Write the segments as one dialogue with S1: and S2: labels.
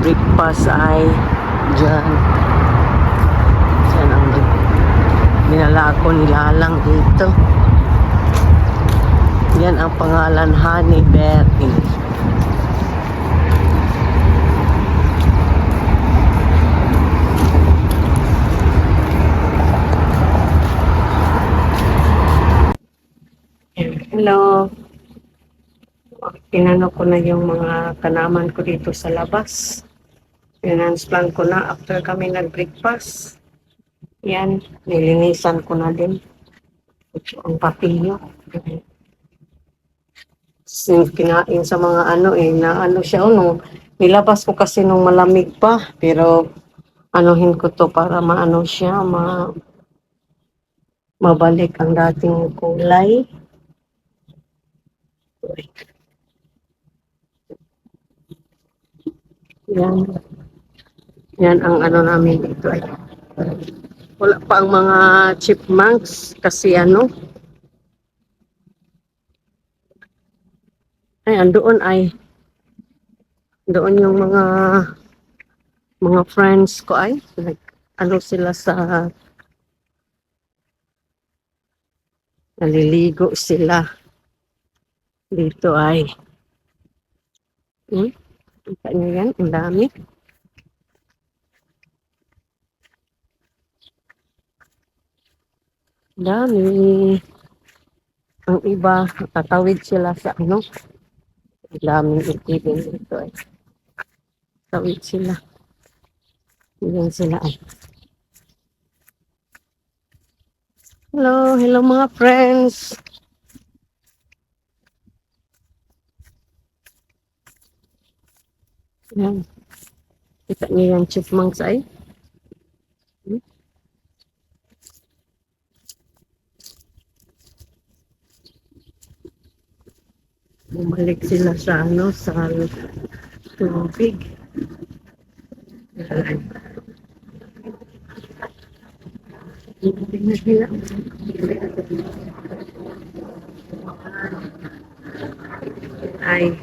S1: Mag-breakfast ay dyan. Dyan ang dinala ako nilalang dito. Yan ang pangalan, Honey Berry. Hello. Pinano ko na yung mga kanaman ko dito sa labas. Pinansplan ko na after kami nag-breakfast. Yan, nilinisan ko na din. Ito ang papilyo. Sin kinain sa mga ano eh, na ano siya, ano, nilabas ko kasi nung malamig pa, pero anuhin ko to para maano siya, ma mabalik ang dating kulay. Yan. Yan ang ano namin dito ay. Wala pa ang mga chipmunks kasi ano. Ay, andoon ay. Doon yung mga mga friends ko ay. Like, ano sila sa naliligo sila. Dito ay. Hmm? Kita yan? Ang dami. Dami. Ang iba, tatawid sila sa ano. Daming itibin dito ay. Tawid sila. Yan sila ay. Hello, hello mga friends. Yan. Kita niyo yung chipmunks ay. Hmm? Bumalik sila sa ano, sa tubig. Yan. Tingnan sila. Ay.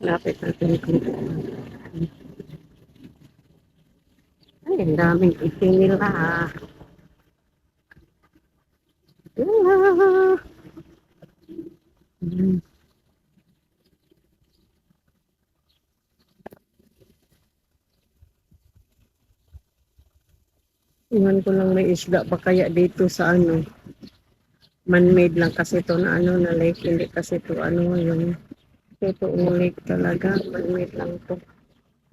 S1: Lapit natin kung Ay, ang daming iting nila. ah. Ah. Hmm. Iwan ko lang may isda pa kaya dito sa ano. Man-made lang kasi to na ano na lake. Hindi kasi to ano yung ito lake talaga. Man-made lang to.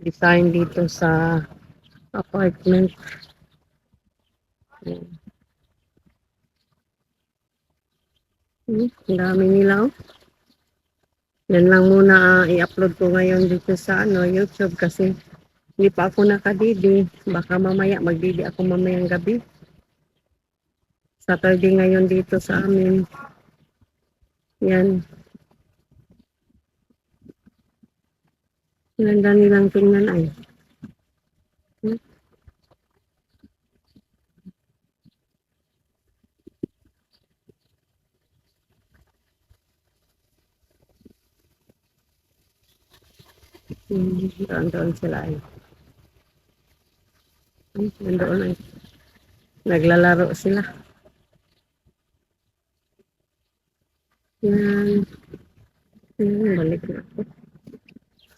S1: Design dito sa apartment. Yan. Hmm, dami nila. Yan lang muna ah, i-upload ko ngayon dito sa ano, YouTube kasi hindi pa ako nakadidi. Baka mamaya magdidi ako mamayang gabi. Saturday ngayon dito sa amin. Yan. Ganda nilang tingnan ay. Hmm, doon, doon sila ay. Hmm, nandoon ay. Naglalaro sila. Yan. Yan, balik na ako.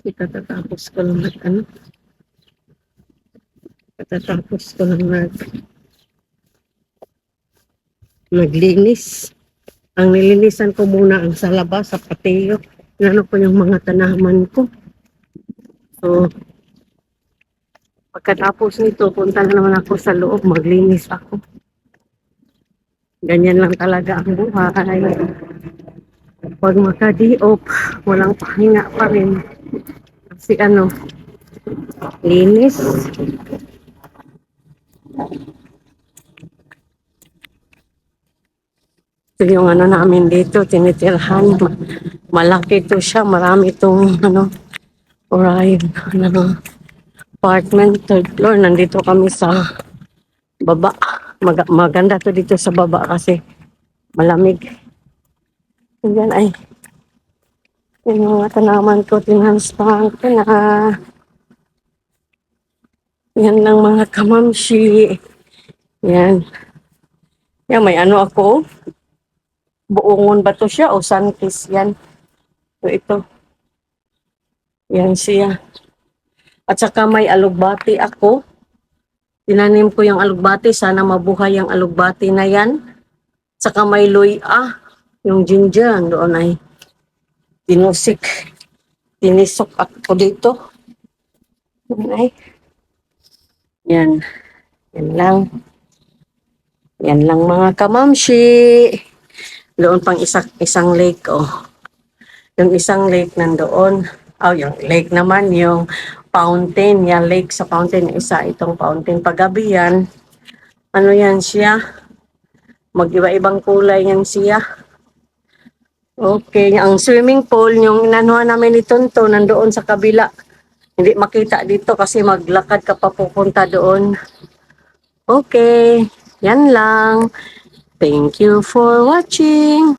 S1: Ikatatapos ko lang mag ano. Katatapos ko lang mag maglinis. Ang nilinisan ko muna ang sa labas, sa patio. Ano ko yung mga tanaman ko. So, pagkatapos nito, punta na naman ako sa loob, maglinis ako. Ganyan lang talaga ang buhay. Pag makadi-off, walang pahinga pa rin. Kasi ano, linis. Ito yung ano namin dito, tinitirhan. Ma- Malaki to siya, marami itong ano, Orion, ano, apartment, third floor. Nandito kami sa baba. Mag- maganda to dito sa baba kasi Malamig. Yan ay yung mga tanaman ko, tinhanspahan ko na. Yan lang mga kamamshi. Yan. Yan, may ano ako. Buongon ba to siya o santis yan? So, ito. Yan siya. At saka may alugbati ako. Tinanim ko yung alugbati. Sana mabuhay yung alugbati na yan. Saka may luya. Yung ginger doon ay tinusik. Tinisok ako dito. Yan ay. Yan. Yan lang. Yan lang mga kamamshi. Doon pang isa, isang lake, oh. Yung isang lake nandoon. Oh, yung lake naman, yung fountain. Yan, lake sa fountain. Isa, itong fountain. Paggabi yan, ano yan siya? Mag-iba-ibang kulay yan siya. Okay, ang swimming pool, yung inanuhan namin ni Tonto, nandoon sa kabila. Hindi makita dito kasi maglakad ka pa doon. Okay, yan lang. Thank you for watching.